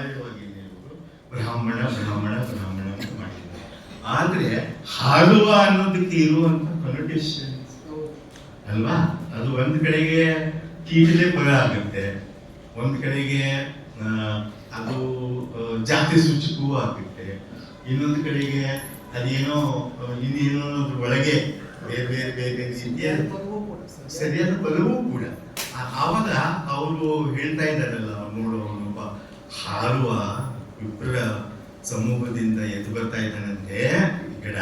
ಅನಿವಾರ್ಯವಾಗಿ ಹೇಳ್ಬೋದು ಬ್ರಾಹ್ಮಣ ಬ್ರಾಹ್ಮಣ ಬ್ರಾಹ್ಮಣ ಅಂತ ಮಾಡಿದ್ದಾರೆ. ಆದ್ರೆ ಹಾಡುವ ಅನ್ನೋದಕ್ಕೆ ಇರುವಂತ ಕನೋಟೇಷನ್ ಅಲ್ವಾ? ಅದು ಒಂದು ಕಡೆಗೆ ಕೀಟಲೆ ಪದ ಆಗುತ್ತೆ. ಒಂದು ಕಡೆಗೆ ಅದು ಜಾತಿ ಸೂಚಕವೂ ಆಗುತ್ತೆ. ಇನ್ನೊಂದು ಕಡೆಗೆ ಅದೇನೋ ಇನ್ನೇನೋ ಅನ್ನೋದ್ರ ಒಳಗೆ ಬೇರೆ ಬೇರೆ ಬೇರೆ ರೀತಿಯ ಸರಿಯಾದ ಪದವೂ ಕೂಡ. ಆವಾಗ ಅವರು ಹೇಳ್ತಾ ಇದ್ದಾರಲ್ಲ ಹಾರುವ ವಿಪ್ರ ಸಮೂಹದಿಂದ ಎದ್ದು ಬರ್ತಾ ಇದ್ದಾನಂತೆ ಗಿಡ,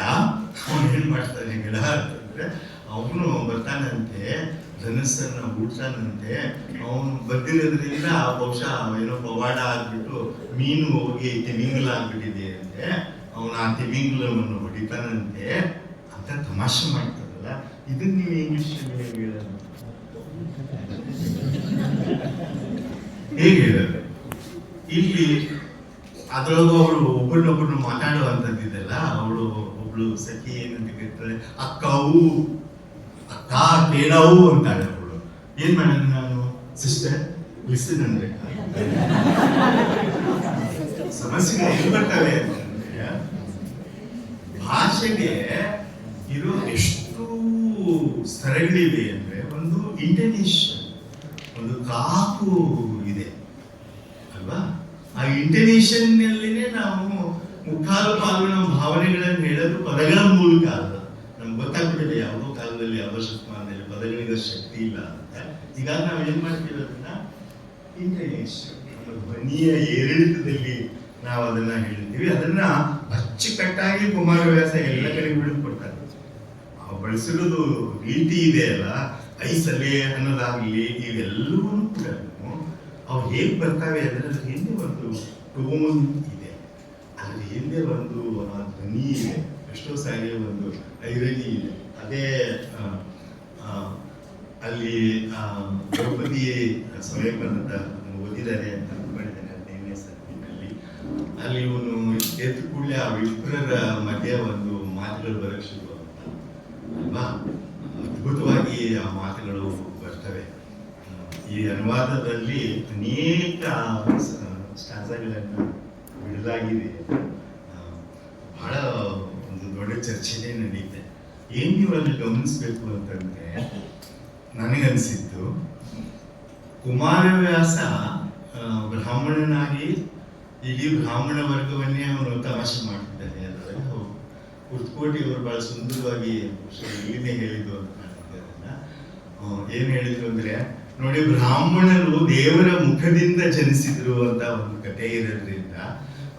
ಅವನು ಏನ್ ಮಾಡ್ತಾನೆ ಗಿಡ ಅಂತಂದ್ರೆ ಅವನು ಬರ್ತಾನಂತೆ, ಧನಸ್ಸನ್ನ ಹುಡ್ತಾನಂತೆ ಅವನು ಬಂದಿರೋದ್ರಿಂದ ಬಹುಶಃ ಏನೋ ಪವಾಡ ಆಗ್ಬಿಟ್ಟು ಮೀನು ಹೋಗಿ ತಿಮಿಂಗಲ ಆಗ್ಬಿಟ್ಟಿದೆ ಅಂತೆ, ಅವನು ಆ ತಿಮಿಂಗಲವನ್ನು ಹೊಡಿತಾನಂತೆ, ಅಂತ ತಮಾಷೆ ಮಾಡ್ತಾರಲ್ಲ ಇದನ್ನ ನೀವು ಇಂಗ್ಲಿಷ್ ಹೇಗೆ ಹೇಳೋದು? ಇಲ್ಲಿ ಅದರಲ್ಲೂ ಅವಳು ಒಬ್ಬರನ್ನೊಬ್ಬರನ್ನು ಮಾತಾಡುವಂಥದ್ದಿದೆಲ್ಲ ಅವಳು ಒಬ್ಳು ಸಖಿ ಏನಂತ ಕೇಳ್ತಾಳೆ, ಅಕ್ಕವು, ಅಕ್ಕ, ಕೇಳವು ಅಂತಾಳೆ ಅವಳು. ಏನ್ ಮಾಡೋಣ ನಾನು? ಸಿಸ್ಟರ್ ಲಿಸನ್ ಅಂದ್ರೆ. ಸಮಸ್ಯೆಗೆ ಏನ್ ಬರ್ತವೆ ಭಾಷೆಗೆ ಇರೋ ಎಷ್ಟು ಸ್ತರಗಳಿವೆ ಅಂದ್ರೆ ಒಂದು ಇಂಟೆನ್ಷನ್ ಒಂದು ಕಾಕು ಇದೆ. ಆ ನಲ್ಲಿನೇ ನಾವು ಮುಖಾಲು ಪಾಲು ನಮ್ಮ ಭಾವನೆಗಳನ್ನು ಹೇಳೋದು ಪದಗಳ ಮೂಲಕ ಅಲ್ಲ. ನಮ್ಗೆ ಗೊತ್ತಾಗ್ಬಿಟ್ಟಿದೆ ಯಾವುದೋ ಕಾಲದಲ್ಲಿ ಯಾವ ಶತಮಾನದಲ್ಲಿ ಪದಗಳಿಗೆ ಶಕ್ತಿ ಇಲ್ಲ ಅಂತ. ಈಗ ನಾವು ಏನ್ ಮಾಡ್ತೀವಿ ಅದನ್ನ? ಇಂಟೆನ್ಷನ್ ನಮ್ಮ ಧ್ವನಿಯ ಏರಿಳಿತದಲ್ಲಿ ನಾವು ಅದನ್ನ ಹೇಳ್ತೀವಿ. ಅದನ್ನ ಅಚ್ಚುಕಟ್ಟಾಗಿ ಕುಮಾರವ್ಯಾಸ ಎಲ್ಲ ಕಡೆ ಬಿಡಿದು ಕೊಡ್ತಾರೆ. ಆ ಬಳಸಿರೋದು ರೀತಿ ಇದೆ ಅಲ್ಲ. ಐಸಲೆ ಅನ್ನೋದಾಗ್ಲಿ ಇವೆಲ್ಲವೂ ಕೂಡ. ಅವು ಹೇಗೆ ಬರ್ತಾವೆ ಅಂದರೆ ಅದ್ರ ಹಿಂದೆ ಒಂದು ಟೋನ್ ಇದೆ. ಅದ್ರ ಹಿಂದೆ ಒಂದು, ಆ, ಧ್ವನಿ ಇದೆ. ಎಷ್ಟೋ ಸಾರಿ ಒಂದು ಐರಣಿ ಇದೆ. ಅದೇ ಅಲ್ಲಿ ದ್ರೌಪದಿ ಸ್ವಯಂವರದ ಓದಿದ್ದಾರೆ ಅಂತ ಅನ್ಕೊಂಡಿದ್ದೇನೆ ಹದಿನೈದನೇ ಸರ್ತಿನಲ್ಲಿ ಅಲ್ಲಿ ಇವನು ಎದ್ದು ಕೂಡಲೇ ಆ ವಿಪ್ರರ ಮಧ್ಯೆ ಒಂದು ಮಾತುಗಳು ಬರಕ್ ಶುರು ಅಲ್ವಾ ಅದ್ಭುತವಾಗಿ ಆ ಮಾತುಗಳು ಈ ಅನುವಾದದಲ್ಲಿ ಅನೇಕ ಸ್ಟಾಸಗಳನ್ನು ಬಿಡಲಾಗಿದೆ. ಬಹಳ ಒಂದು ದೊಡ್ಡ ಚರ್ಚೆನೇ ನಡೀತೆ. ಏನು ನೀವು ಅಲ್ಲಿ ಗಮನಿಸ್ಬೇಕು ಅಂತಂದ್ರೆ ನನಗನ್ಸಿದ್ದು ಕುಮಾರವ್ಯಾಸ ಬ್ರಾಹ್ಮಣನಾಗಿ ಇಡೀ ಬ್ರಾಹ್ಮಣ ವರ್ಗವನ್ನೇ ಅವನು ತಮಾಷೆ ಮಾಡ್ತಿದ್ದಾನೆ ಅದರಲ್ಲಿ ಕುರ್ತಕೋಟಿ ಅವರು ಬಹಳ ಸುಂದರವಾಗಿ ಇಲ್ಲಿನೇ ಹೇಳಿದ್ದು ಅಂತ ನಾನು ಏನ್ ಹೇಳಿದ್ರು ಅಂದ್ರೆ ನೋಡಿ, ಬ್ರಾಹ್ಮಣರು ದೇವರ ಮುಖದಿಂದ ಜನಿಸಿದ್ರು ಅಂತ ಒಂದು ಕಥೆ ಇರೋದ್ರಿಂದ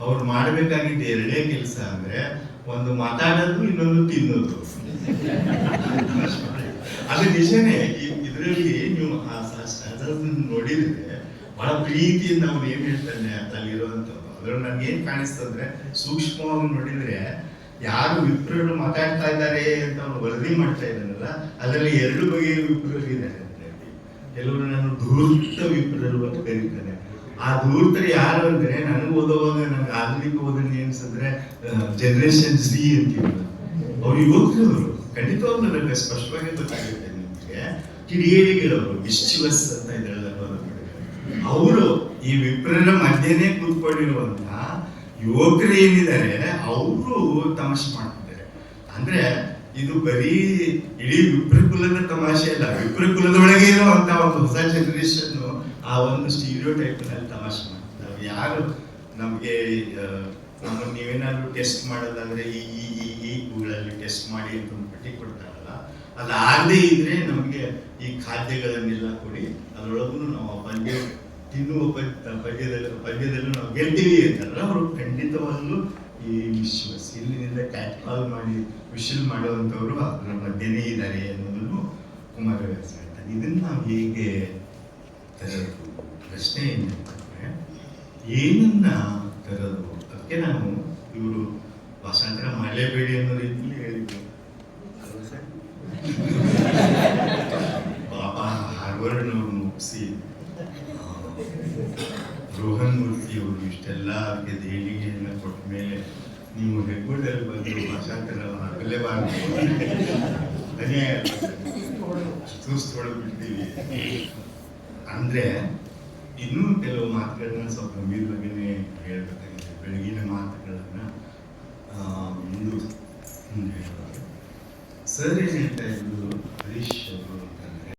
ಅವ್ರು ಮಾಡ್ಬೇಕಾಗಿದ್ದ ಎರಡೇ ಕೆಲಸ ಅಂದ್ರೆ ಒಂದು ಮಾತಾಡೋದು, ಇನ್ನೊಂದು ತಿನ್ನೋದು. ಅದು ನಿಜನೇ. ಇದರಲ್ಲಿ ನೀವು ಆ ನೋಡಿದ್ರೆ ಬಹಳ ಪ್ರೀತಿಯಿಂದ ಅವನು ಏನ್ ಹೇಳ್ತಾನೆ ಅಲ್ಲಿರುವಂಥದ್ದು ಅದ್ರಲ್ಲಿ ನನ್ಗೆ ಏನ್ ಕಾಣಿಸ್ತಂದ್ರೆ ಸೂಕ್ಷ್ಮವಾಗಿ ನೋಡಿದ್ರೆ ಯಾರು ವಿಪ್ರರು ಮಾತಾಡ್ತಾ ಇದ್ದಾರೆ ಅಂತ ಅವನು ವರದಿ ಮಾಡ್ತಾ ಇದ್ದಾನಲ್ಲ, ಅದರಲ್ಲಿ ಎರಡು ಬಗೆಯ ವಿಪ್ರರು ಇದ್ದಾರೆ. ಕೆಲವರು ನಾನು ಧೂರ್ತ ವಿಪ್ರರು ಅಂತ ಕರೀತಾರೆ ಆ ಧೂರ್ತರು ಯಾರು ಅಂದ್ರೆ ನನಗೆ ಓದುವಾಗ ನನಗೆ ಆಧುನಿಕ ಓದನೆ ಅನ್ಸಿದ್ರೆ ಜನರೇಷನ್ ಸಿ ಅಂತೀವಿ ಅವ್ರು ಯುವಕರು ಖಂಡಿತವಾಗ್ಲೂ ನನಗೆ ಸ್ಪಷ್ಟವಾಗಿ ಗೊತ್ತಾಗುತ್ತೆ ನಿಮಗೆ. ಕಿಡಿಗೇಡಿಗಳವರು ವಿಶ್ಚಿವಸ್ ಅಂತ ಇದ್ರಲ್ಲ ಅವರು ಈ ವಿಪ್ರರ ಮಧ್ಯೆನೇ ಕೂತ್ಕೊಂಡಿರುವಂತ ಯುವಕರು ಏನಿದ್ದಾರೆ, ಅವರು ತಮಸ್ ಮಾಡ್ತಿದ್ದಾರೆ. ಅಂದ್ರೆ ಇದು ಬರೀ ಇಡೀ ವಿಪ್ರಕುಲದ ತಮಾಷೆ ಅಲ್ಲ ವಿಪ್ರಕುಲದ ಒಳಗೆ ಇರುವಂತ ಒಂದು ಹೊಸ ಜನರೇಷನ್ ಆ ಒಂದು ಸ್ಟೀರಿಯೋ ಟೈಪ್ನಲ್ಲಿ ತಮಾಷೆ ಮಾಡ್ತಾರೆ. ಯಾರು? ನಮಗೆ ನಮ್ಮನ್ನು ನೀವೇನಾದ್ರು ಟೆಸ್ಟ್ ಮಾಡೋದಾದ್ರೆ ಈ ಈ ಈ ಟೆಸ್ಟ್ ಮಾಡಿ ಅಂತ ಒಂದು ಪಟ್ಟಿ ಕೊಡ್ತಾರಲ್ಲ, ಅದಾಗದೇ ಇದ್ರೆ ನಮಗೆ ಈ ಖಾದ್ಯಗಳನ್ನೆಲ್ಲ ಕೊಡಿ ಅದರೊಳಗೂ ನಾವು ಪದ್ಯ ತಿನ್ನುವ ಪದ್ಯ ಪದ್ಯದಲ್ಲಿ ಪದ್ಯದಲ್ಲೂ ನಾವು ಗೆಲ್ತೀವಿ ಅಂತಾರಲ್ಲ, ಅವರು ಖಂಡಿತವಾಗ್ಲೂ ಈ ವಿಶ್ವಾಸ ಇಲ್ಲಿನಿಂದ ಕ್ಯಾಟ್ ಕಾಲ್ ಮಾಡಿ ವಿಶಲ್ ಮಾಡುವಂಥವ್ರು ಅದರ ಮಧ್ಯೆನೇ ಇದ್ದಾರೆ ಅನ್ನೋದನ್ನು ಕುಮಾರವ್ಯಾಸ ಹೇಳ್ತಾರೆ. ಇದನ್ನು ನಾವು ಹೇಗೆ ತರೋದು ಪ್ರಶ್ನೆ ಏನಂತಂದರೆ, ಏನನ್ನ ತರೋದು ಅದಕ್ಕೆ ನಾನು ಇವರು ಭಾಷಾಂತರ ಮಾಡಲೇಬೇಡಿ ಅನ್ನೋ ರೀತಿಯಲ್ಲಿ ಹೇಳಿದ್ರು? ಪಾಪ ಹಾರ್ವರ್ಡ್ನವ್ರನ್ನ ಒಪ್ಪಿಸಿ ರೋಹನ್ ಮೂರ್ತಿ ಅವರು ಇಷ್ಟೆಲ್ಲ ಅವ್ರಿಗೆ ದೇಣಿಗೆಯನ್ನು ಕೊಟ್ಟ ಮೇಲೆ ನೀವು ಹೆಗ್ಗೋಡಲ್ಲಿ ಬಂದು ಭಾಷಾಂತರ ಆಗಲೇಬಾರದು ಅನ್ಯಾಯ ಸೂಸ್ತೊಳಗೆ ಬಿಡ್ತೀವಿ ಅಂದ್ರೆ ಇನ್ನೂ ಕೆಲವು ಮಾತುಗಳನ್ನ ಸ್ವಲ್ಪ ಗಂಭೀರವಾಗಿನೇ ಹೇಳ್ಬೇಕಾಗಿದೆ. ಬೆಳಗಿನ ಮಾತುಗಳನ್ನು ಮುಂದೆ ಸರ್ ಏನು